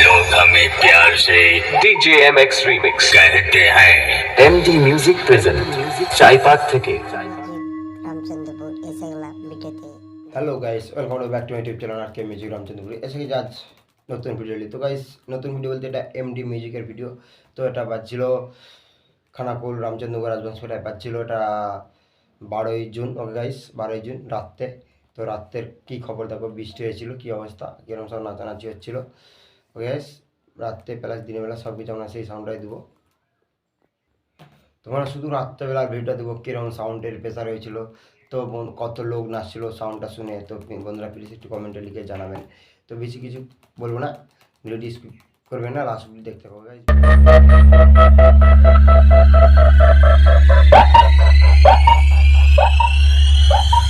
लोग हमें प्यार से DJ MX Remix कहते हैं MD Music Present চাইপাট থেকে রামচন্দ্রপুর এসে গেলাম ভিডিওতে hello guys welcome to back to my YouTube channel R K music রামচন্দ্রপুরি এসে গেছে আজ নতুন ভিডিও নিয়ে তো গাইস নতুন ভিডিও বলতে এটা এমডি মিউজিকের ভিডিও তো এটা বাজছিল খানাকুল রামচন্দ্রপুর রাজবংশটায় বাজছিল এটা বারোই জুন ওকে গাইস বারোই জুন রাত্রে। তো রাত্রের কী খবর? দেখো, বৃষ্টি হয়েছিল, কী অবস্থা? কীরকম সব নাচানাচি হচ্ছিল? ওকে গাইস রাত্রে প্লাস দিনের বেলা সব কিছু আমরা সেই সাউন্ডটাই দেবো। তোমরা শুধু রাত্রেবেলার ভিডিওটা দেবো কীরকম সাউন্ডের প্রেসার হয়েছিল, তো কত লোক নাচছিল সাউন্ডটা শুনে, তো বন্ধুরা প্লিজ একটু কমেন্টে লিখে জানাবেন। তো বেশি কিছু বলব না ভিডিওটি করবেন না অব্দি দেখতে হবে guys। लोग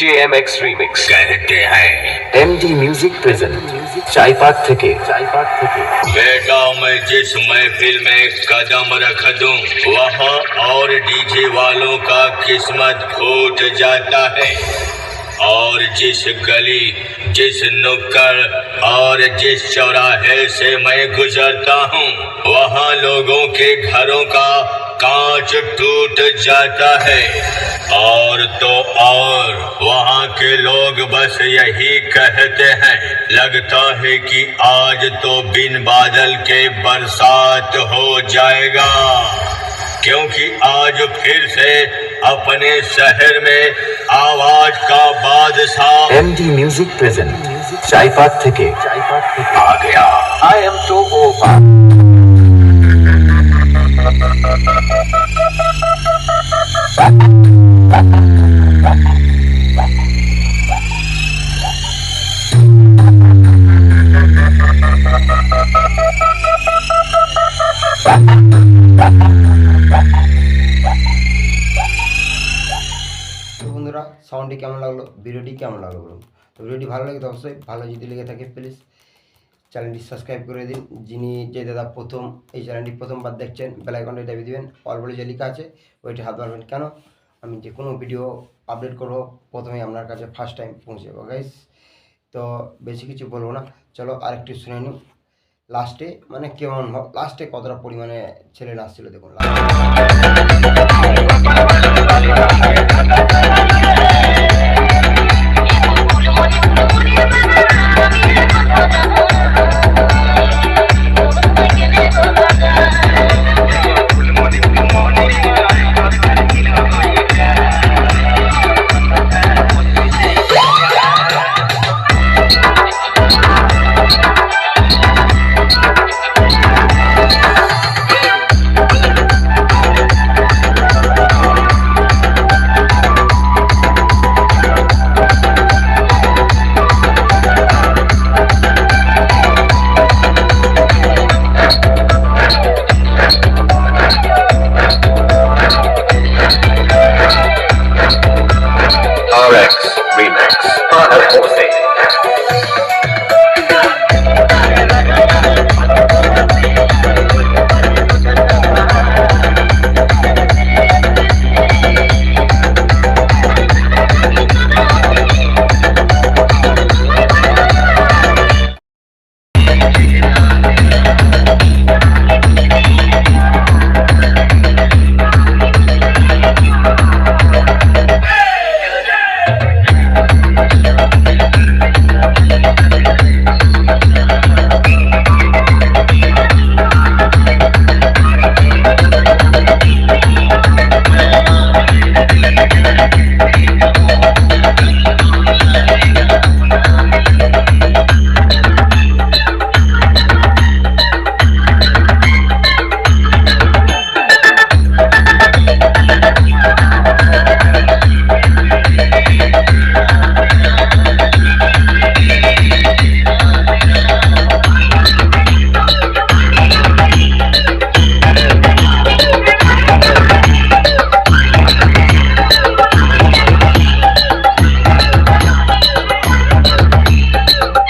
DJ MX Remix कहते हैं MD Music Present চাইপাট থেকে চাইপাট থেকে बेटा मैं जिस महफिल में कदम रख दूं वहाँ और डीजे वालों का किस्मत फूट जाता है और जिस गली जिस नुक्कड़ और जिस चौराहे से मैं गुजरता हूँ वहाँ लोगों के घरों का कांच टूट जाता है और तो और वहाँ के लोग बस यही कहते हैं लगता है कि आज तो बिन बादल के बरसात हो जाएगा। क्योंकि आज फिर से अपने शहर में आवाज़ का बादशाह एम डी म्यूज़िक प्रेजेंट चाईपाट थे आ गया। आई एम टू ओ তো বন্ধুরা সাউন্ডটি কেমন লাগল? ভিডিওটি কেমন লাগল বলুন? তো ভিডিওটি ভালো লাগে তো অবশ্যই। ভালো যদি লেগে থাকে প্লিজ চ্যানেলটি সাবস্ক্রাইব করে দিন। যিনি যে দাদা প্রথম এই চ্যানেলটি প্রথমবার দেখছেন বেলাইকনটি দাবি দিবেন। অল বলে যে লেখা আছে, ওইটি হাত মারবেন কেন? আমি যে কোনো ভিডিও আপলোড করব প্রথমে আপনার কাছে ফার্স্ট টাইম পৌঁছে যাব গাইস তো বেশি কিছু বলব না। চলো আরেকটু শুনে নিই। লাস্টে মানে কেমন লাস্টে কতটা পরিমাণে ছেলে নাচছিল দেখুন Thank.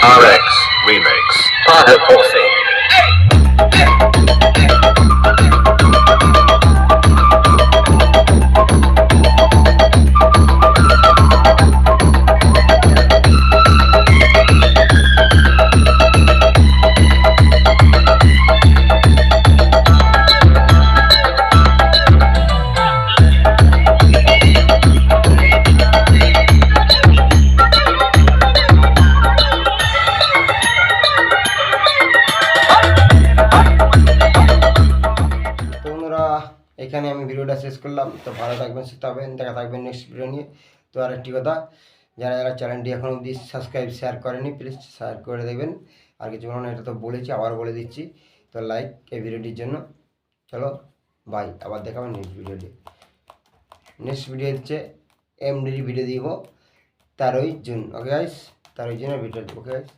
RX Remix. Part of Porcine. এখানে আমি ভিডিওটা শেষ করলাম। তো ভালো থাকবেন, সুস্থ হবেন দেখা থাকবেন নেক্সট ভিডিও নিয়ে। তো আর একটি কথা, যারা যারা চ্যানেলটি এখন অবধি সাবস্ক্রাইব শেয়ার করেনি প্লিজ শেয়ার করে দেবেন। আর কিছু বলো না, এটা তো বলেছি আবার বলে দিচ্ছি। তো লাইক এই ভিডিওটির জন্য। চলো বাই আবার দেখাবেন নেক্সট ভিডিওটি নেক্সট ভিডিও হচ্ছে এমডির ভিডিও দিব, তেরোই জুন। ওকে গাইস তেরোই জুনের ভিডিও ওকে গাইস